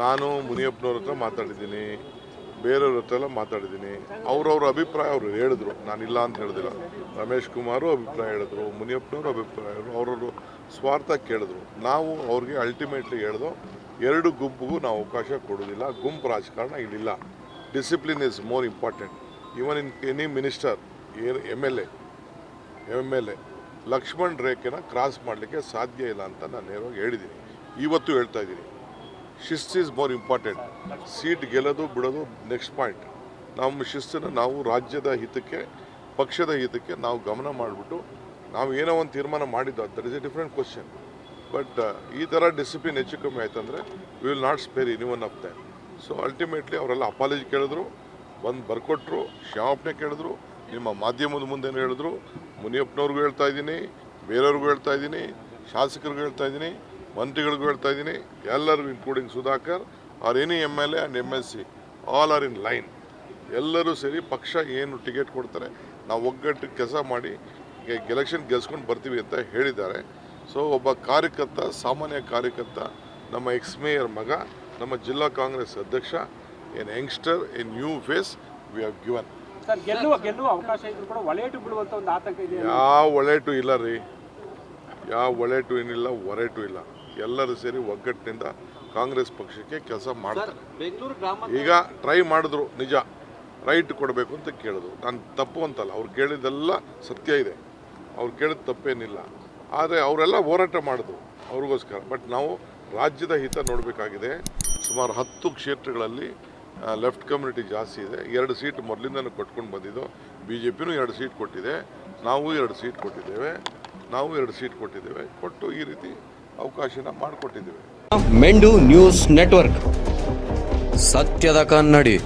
ನಾನು ಮುನಿಯಪ್ಪನವ್ರ ಹತ್ರ ಮಾತಾಡಿದ್ದೀನಿ, ಬೇರೆಯವ್ರ ಹತ್ರ ಎಲ್ಲ ಮಾತಾಡಿದ್ದೀನಿ. ಅವ್ರವ್ರ ಅಭಿಪ್ರಾಯ ಅವರು ಹೇಳಿದ್ರು. ನಾನಿಲ್ಲ ಅಂತ ಹೇಳಿದಿಲ್ಲ. ರಮೇಶ್ ಕುಮಾರು ಅಭಿಪ್ರಾಯ ಹೇಳಿದ್ರು, ಮುನಿಯಪ್ಪನವರು ಅಭಿಪ್ರಾಯ ಹೇಳಿದ್ರು, ಅವ್ರವ್ರ ಸ್ವಾರ್ಥ ಕೇಳಿದ್ರು. ನಾವು ಅವ್ರಿಗೆ ಅಲ್ಟಿಮೇಟ್ಲಿ ಹೇಳ್ದು, ಎರಡು ಗುಂಪಿಗೂ ನಾವು ಅವಕಾಶ ಕೊಡೋದಿಲ್ಲ ಗುಂಪು ರಾಜಕಾರಣ ಇಲ್ಲಿಲ್ಲ. Discipline is more important even in any minister M L A M L A Lakshman ರೇಖೆನ cross ಮಾಡಲಿಕ್ಕೆ ಸಾಧ್ಯ ಇಲ್ಲ ಅಂತ ನಾನು ನೇರವಾಗಿ ಹೇಳಿದ್ದೀನಿ. ಇವತ್ತು ಹೇಳ್ತಾ ಇದ್ದೀನಿ. ಶಿಸ್ತು ಈಸ್ ಮೋರ್ ಇಂಪಾರ್ಟೆಂಟ್ ಸೀಟ್ ಗೆಲ್ಲೋದು, ಬಿಡೋದು ನೆಕ್ಸ್ಟ್ ಪಾಯಿಂಟ್ ನಮ್ಮ ಶಿಸ್ತನ್ನು ನಾವು ರಾಜ್ಯದ ಹಿತಕ್ಕೆ, ಪಕ್ಷದ ಹಿತಕ್ಕೆ ನಾವು ಗಮನ ಮಾಡಿಬಿಟ್ಟು ನಾವು ಏನೋ ಒಂದು ತೀರ್ಮಾನ ಮಾಡಿದ್ದು that is a different question but ಈ ಥರ ಡಿಸಿಪ್ಲಿನ್ ಹೆಚ್ಚು ಕಮ್ಮಿ ಆಯ್ತಂದರೆ will not spare any one of that so ultimately ಅವರೆಲ್ಲ ಅಪಾಲಜಿ ಕೇಳಿದ್ರು, ಬಂದು ಬರ್ಕೊಟ್ರು, ಕ್ಷಮಾಪಣೆ ಕೇಳಿದ್ರು, ನಿಮ್ಮ ಮಾಧ್ಯಮದ ಮುಂದೆ ಹೇಳಿದ್ರು, ಮುನಿಯಪ್ಪನವ್ರಿಗೂ ಹೇಳ್ತಾ ಇದ್ದೀನಿ, ಬೇರೆಯವ್ರಿಗೂ ಹೇಳ್ತಾ ಇದ್ದೀನಿ, ಶಾಸಕರಿಗೂ ಹೇಳ್ತಾ ಇದ್ದೀನಿ ಮಂತ್ರಿಗಳಿಗೂ ಹೇಳ್ತಾ ಇದ್ದೀನಿ ಎಲ್ಲರೂ including Sudhakar are any M L A and M L C all are in line ಎಲ್ಲರೂ ಸೇರಿ ಪಕ್ಷ ಏನು ಟಿಕೆಟ್ ಕೊಡ್ತಾರೆ ನಾವು ಒಗ್ಗಟ್ಟು ಕೆಲಸ ಮಾಡಿ ಎಲೆಕ್ಷನ್ ಗೆಲ್ಸ್ಕೊಂಡು ಬರ್ತೀವಿ ಅಂತ ಹೇಳಿದ್ದಾರೆ. ಸೊ ಒಬ್ಬ ಕಾರ್ಯಕರ್ತ ಸಾಮಾನ್ಯ ಕಾರ್ಯಕರ್ತ ನಮ್ಮ ಎಕ್ಸ್ ಮೇಯರ್ ಮಗ ನಮ್ಮ ಜಿಲ್ಲಾ ಕಾಂಗ್ರೆಸ್ ಅಧ್ಯಕ್ಷ an youngster a new face we have given ಯಾವ ಒಳೆಟು ಇಲ್ಲ ರೀ. ಯಾವ ಒಳೆಟು ಏನಿಲ್ಲ ಒರೆಟು ಇಲ್ಲ. ಎಲ್ಲರೂ ಸೇರಿ ಒಗ್ಗಟ್ಟಿನಿಂದ ಕಾಂಗ್ರೆಸ್ ಪಕ್ಷಕ್ಕೆ ಕೆಲಸ ಮಾಡ್ತಾರೆ. ಈಗ ಟ್ರೈ ಮಾಡಿದ್ರು ನಿಜ ರೈಟ್ ಕೊಡಬೇಕು ಅಂತ ಕೇಳಿದ್ರು. ನಾನು ತಪ್ಪು ಅಂತಲ್ಲ ಅವ್ರು ಕೇಳಿದ್ದೆಲ್ಲ ಸತ್ಯ ಇದೆ. ಅವ್ರು ಕೇಳಿದ ತಪ್ಪೇನಿಲ್ಲ. ಆದರೆ ಅವರೆಲ್ಲ ಹೋರಾಟ ಮಾಡಿದ್ರು ಅವ್ರಿಗೋಸ್ಕರ. ಬಟ್ ನಾವು ರಾಜ್ಯದ ಹಿತ ನೋಡಬೇಕಾಗಿದೆ. ಸುಮಾರು ಹತ್ತು ಕ್ಷೇತ್ರಗಳಲ್ಲಿ ಲೆಫ್ಟ್ ಕಮ್ಯುನಿಟಿ ಜಾಸ್ತಿ ಇದೆ. ಎರಡು ಸೀಟ್ ಮೊದಲಿಂದನೂ ಕೊಟ್ಕೊಂಡು ಬಂದಿದ್ದು. ಬಿ ಜೆ ಪಿನೂ ಎರಡು ಸೀಟ್ ಕೊಟ್ಟಿದೆ. ನಾವು ಎರಡು ಸೀಟ್ ಕೊಟ್ಟಿದ್ದೇವೆ. ನಾವು ಎರಡು ಸೀಟ್ ಕೊಟ್ಟಿದ್ದೇವೆ. ಕೊಟ್ಟು ಈ ರೀತಿ ಅವಕಾಶನ ಮಾಡಿಕೊಟ್ಟಿದ್ದೇವೆ. ಮೆಂಡು ನ್ಯೂಸ್ ನೆಟ್ವರ್ಕ್. ಸತ್ಯದ ಕನ್ನಡಿ.